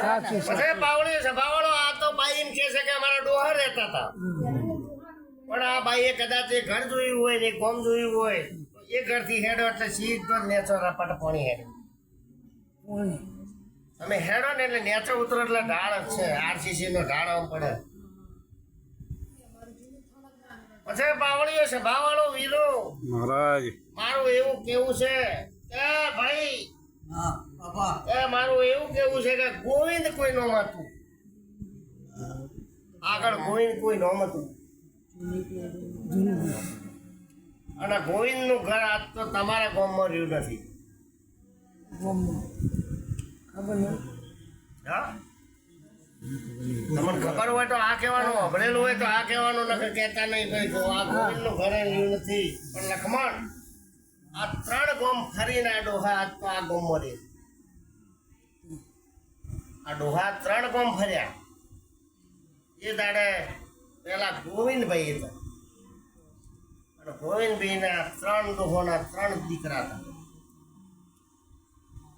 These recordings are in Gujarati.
સાચું સભાવાળો આ તો બાઈ એમ કે છે કે અમારા ડોહા રહેતા હતા. પણ આ બાઈએ કદાચ એ ઘર જોયું હોય ને ગોમ જોયું હોય એ ઘરથી હેડો એટલે સીધો નેચો રપટ પાણી હેડો. તમે હેડો ને એટલે નેચો ઉતરો એટલે ઢાળ જ છે આરસીસી નો ઢાળ આમ પડે. પછી બાવળીઓ છે બાવાળો વીરો મહારાજ. મારું એવું કેવું છે કે ભાઈ. એ મારું એવું કેવું છે કે ગોવિંદ કોઈ નો માતું આગળ ગોવિંદ કોઈ નો માતું અને ગોવિંદનું ઘર આજ તો તમારા ગામમાં રહ્યું નથી. ખબર હા? તમને ખબર હોય તો આ કહેવાનું અભળેલું હોય તો આ કહેવાનું નકર કહેતા નહીં ભાઈ તો આ ગોવિંદનું ઘર રહ્યું નથી. પણ લખમણ આ ત્રણ ગોમ ફરીને આ ડોહા તો આ ગોમ મળી આ ડોહા ત્રણ ગોમ ફર્યા. એ દાડે પેલા ગોવિંદભાઈ હતા. અને ગોવિંદભાઈના ત્રણ ડોહોના ત્રણ દીકરા હતા.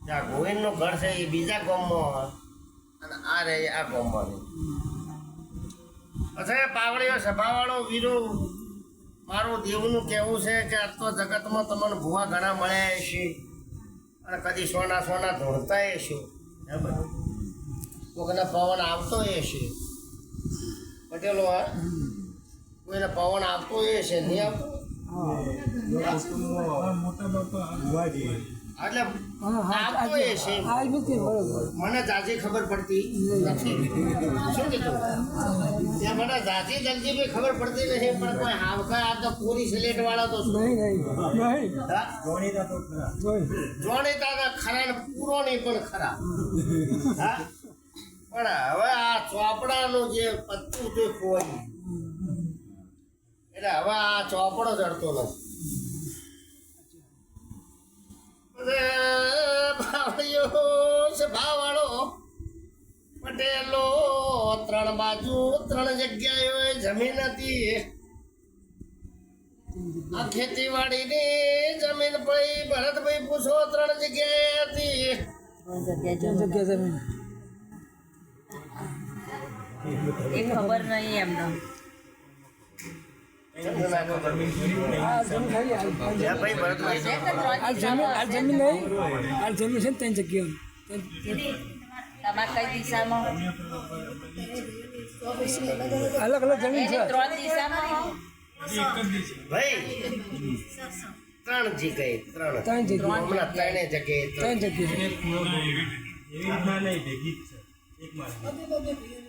જ્યાં ગોવિંદનું ઘર છે એ બીજા ગોમમાં અને આ રહે આ ગોમમાં રહે પછી પાવડીઓ સભાવાળો વીરો. મારું દેવનું કહેવું છે કે આ તો જગતમાં તમને ભૂવા ઘણા મળ્યા છે. અને કદી સોના સોના ધોળતા છે. બરાબર કોઈને પવન આવતો એ છે. પટેલો હા? કોઈને પવન આવતો એ છે નહીં આવતો? એટલે આવતો એ છે. મને જાજી ખબર પડતી નથી. શું કીધું? ત્યાં મને જાજી જલ્દી બી ખબર પડતી નથી પણ કોઈ હાવકા આ તો પૂરી સિલેટ વાળા તો જોણીતા તો ખરા પૂરો નહીં પણ ખરા. હા? પણ હવે આ ચોપડાનું જે પત્તું જે ખોવાય એટલે હવે આ ચોપડો જડતો નથી. સભાવાળો પટેલો ત્રણ બાજુ ત્રણ જગ્યાએ જમીન હતી આ ખેતીવાડીની જમીન પડી ભરતભાઈ પૂછો ત્રણ જગ્યાએ હતી જગ્યા જમીન એ ખબર નહીં એમને ત્રણ જગ્યા અલગ અલગ જમીન છે ત્રણ જગ્યાએ ત્રણ જગ્યાએ ત્રણ ત્રણ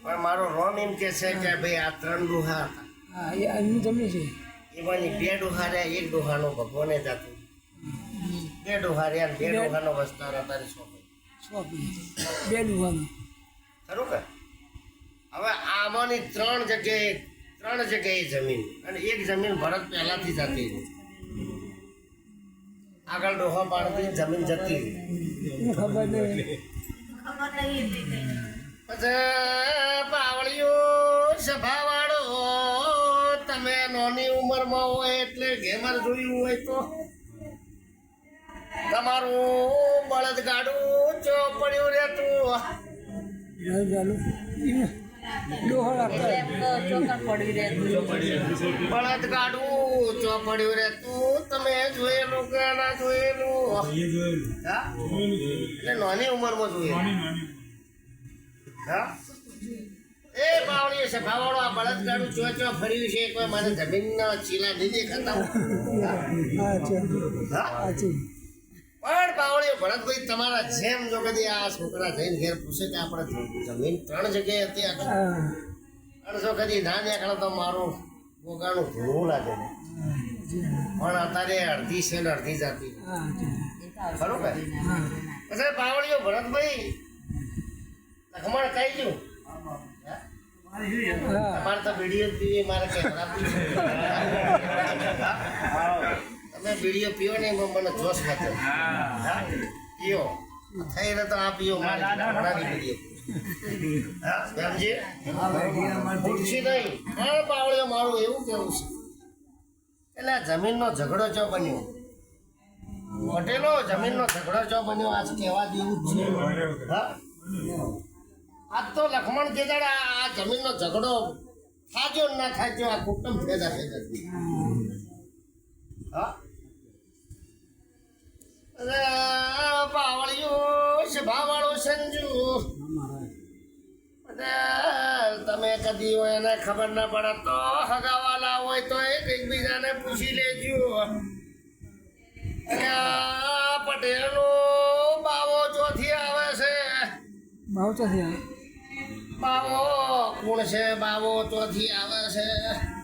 પણ મારો રોમ એમ કે છે કે ભાઈ આ ત્રણ ગુહા હતા હા એ આની જમીન છે? એમાંની બે ડોહા એક ડોહાનો ભગવાને જાતું. બે ડોહા રહ્યા બે ડોહાનો વસ્તાર અત્યારે સોંપે. સોંપી. બે ડુવાનું ખરું કે? હવે આમાંની ત્રણ જગ્યાએ ત્રણ જગ્યાએ જમીન. અને એક જમીન ભરત પહેલાથી જતી આગળ ડોહા પાડતી જમીન જતી ખબર નહીં. પછી પાવળિયો સભાવાળો એટલે ઘેમર જોયું હોય તો. તમારું બળદગાડું ચોપડ્યું રહેતું બળદ રહેતું ચોપડ્યું રહેતું તમે જોયેલું કે ના જોયેલું? હા? એટલે નાની ઉંમરમાં જોયેલું. હા? એ બાવળી છે ભાવાળો આ બળદગાડું ચો ચો ફર્યું છે. કોઈ મને જમીનના ચીલા નહીં દેખાતા. પણ બાવળી ભરતભાઈ તમારા જેમ જો કદી આ છોકરા જઈને ઘેર પૂછે કે આપણે જમીન ત્રણ જગ્યાએ હતી પણ જો કદી ના દેખાડો તો મારું બોગાનું ઘણું લાગે. પણ અત્યારે અડધી છે ને અડધી જાતી. ખરું હા. પછી બાવળીઓ ભરતભાઈ લખમણ કહી દઉં હા તમારે તો વીડિયો પીવી મારે કેમેરા તમે વીડિયો પીઓ ને એમાં મને જોશ વધે. પીઓ થઈ થઈને તો આ પીઓ મારી. વીડિયો હા? સમજી ખુરશી નહીં. પણ પાવળીઓ મારું એવું કેવું છે. એટલે આ જમીનનો ઝઘડો જો બન્યો. પટેલો જમીનનો ઝઘડો જો બન્યો આજ કહેવા દેવું જ છે. હા? આજ તો લખમણ કે આ જમીન જમીનનો ઝઘડો થાજો ના થાજો આ કુટુંબ ભેગા થઈ હા. તમે કદી હોય એને ખબર ના પડે તો હગાવાલા હોય તો એકબીજાને પૂછી લેજો. પટેલ નો પટેલનો બાવો ચોથી આવે છે. બાવો ચોથી થયા બાવો. કોણ છે બાવો ચોથી આવે છે.